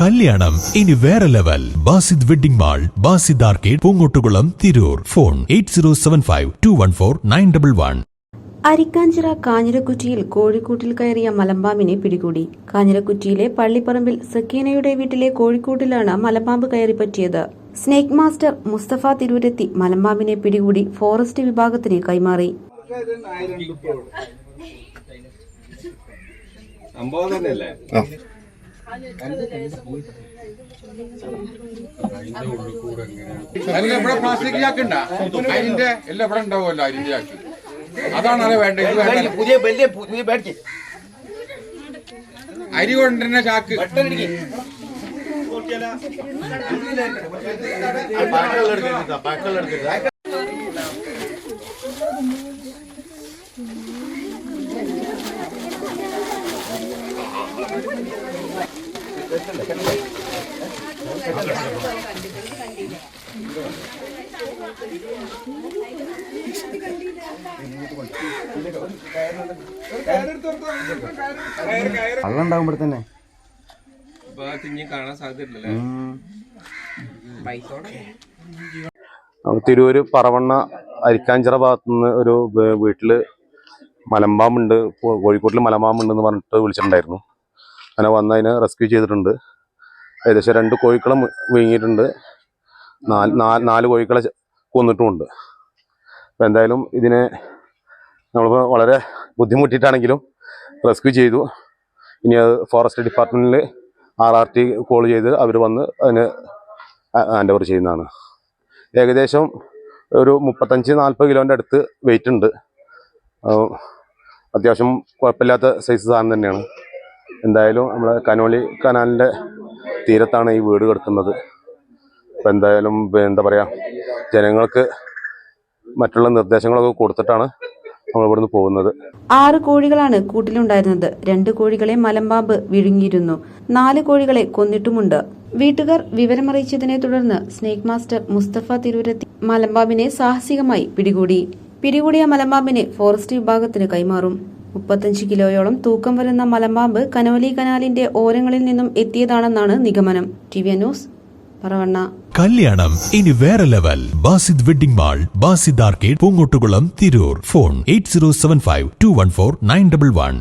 കല്യാണം. ഇനി വേറെ level. Basid wedding mall Basid arcade Poongottukulam Tirur. Phone eight zero seven five two one four nine double one. Arikkanchira കാഞ്ഞിരക്കുറ്റിയിൽ കോഴിക്കൂട്ടിൽ കയറിയ മലമ്പാമ്പിനെ പിടികൂടി. കാഞ്ഞിരക്കുറ്റിയിലെ പള്ളിപ്പറമ്പിൽ സക്കീനയുടെ വീട്ടിലെ കോഴിക്കൂട്ടിലാണ് മലമ്പാമ്പ് കയറി പറ്റിയത്. സ്നേക് മാസ്റ്റർ മുസ്തഫ തിരൂരെത്തി മലമ്പാമ്പിനെ പിടികൂടി ഫോറസ്റ്റ് വിഭാഗത്തിന് കൈമാറി. സംഭവം തന്നെയല്ലേ? അല്ല ഇവിടെ പ്ലാസ്റ്റിക് ചാക്ക് ഉണ്ടാ അതിന്റെ എല്ലാം ഇവിടെ ഉണ്ടാവുമല്ലോ അതിന്റെ ചാക്ക് അതാണ് അത് വേണ്ടത് പുതിയ വലിയ പുതിയ ബാറ്റ് അരി കൊണ്ടുവരുന്ന ചാക്ക് വെള്ളം ഉണ്ടാകുമ്പോൾ തന്നെ കാണാൻ സാധ്യതയില്ലല്ലേ? തിരൂര് പറവണ്ണ അരിക്കാഞ്ചിറ ഭാഗത്തുനിന്ന് ഒരു വ- വീട്ടിൽ മലമ്പാമ്പുണ്ട്. കോഴിക്കോട്ടിൽ മലമ്പാമ്പുണ്ടെന്ന് പറഞ്ഞിട്ട് വിളിച്ചിട്ടുണ്ടായിരുന്നു. അങ്ങനെ വന്ന് അതിനെ റെസ്ക്യൂ ചെയ്തിട്ടുണ്ട്. ഏകദേശം രണ്ട് കോഴിക്കളെ വീങ്ങിയിട്ടുണ്ട്. നാല് നാല് നാല് കോഴിക്കളെ കൊന്നിട്ടുമുണ്ട്. അപ്പം എന്തായാലും ഇതിനെ നമ്മളിപ്പോൾ വളരെ ബുദ്ധിമുട്ടിയിട്ടാണെങ്കിലും റെസ്ക്യൂ ചെയ്തു. ഇനി അത് ഫോറസ്റ്റ് ഡിപ്പാർട്ട്മെന്റിൽ ആർ ആർ ടി കോൾ ചെയ്ത് അവർ വന്ന് അതിന് ഹാൻഡ് ഓവർ ചെയ്യുന്നതാണ്. ഏകദേശം ഒരു മുപ്പത്തഞ്ച് നാൽപ്പത് കിലോന്റെ അടുത്ത് വെയിറ്റ് ഉണ്ട്. അത്യാവശ്യം കുഴപ്പമില്ലാത്ത സൈസ് സാധനം തന്നെയാണ്. എന്തായാലും നമ്മൾ കനോലി കനാലിന്റെ തീരത്താണ് ഈ വീട് കിടക്കുന്നത് അപ്പം എന്തായാലും എന്താ പറയുക ജനങ്ങൾക്ക് മറ്റുള്ള നിർദ്ദേശങ്ങളൊക്കെ കൊടുത്തിട്ടാണ് നമ്മൾ ഇവിടുന്ന് പോകുന്നത്. ആറ് കോഴികളാണ് കൂട്ടിലുണ്ടായിരുന്നത്. രണ്ട് കോഴികളെ മലമ്പാമ്പ് വിഴുങ്ങിയിരുന്നു. നാല് കോഴികളെ കൊന്നിട്ടുമുണ്ട്. വീട്ടുകാർ വിവരമറിയിച്ചതിനെ തുടർന്ന് സ്നേക് മാസ്റ്റർ മുസ്തഫ തിരൂരത്തി മലമ്പാമ്പിനെ സാഹസികമായി പിടികൂടി. പിടികൂടിയ മലമ്പാമ്പിനെ ഫോറസ്റ്റ് വിഭാഗത്തിന് കൈമാറും. മുപ്പത്തഞ്ച് കിലോയോളം തൂക്കം വരുന്ന മലമ്പാമ്പ് കനോലി കനാലിന്റെ ഓരങ്ങളിൽ നിന്നും എത്തിയതാണെന്നാണ് നിഗമനം. T V news Paravanna. കല്യാണം. ഇനി വേറെ level. Basid wedding mall Basid arcade Poongottukulam Tirur. Phone eight zero seven five two one four nine double one.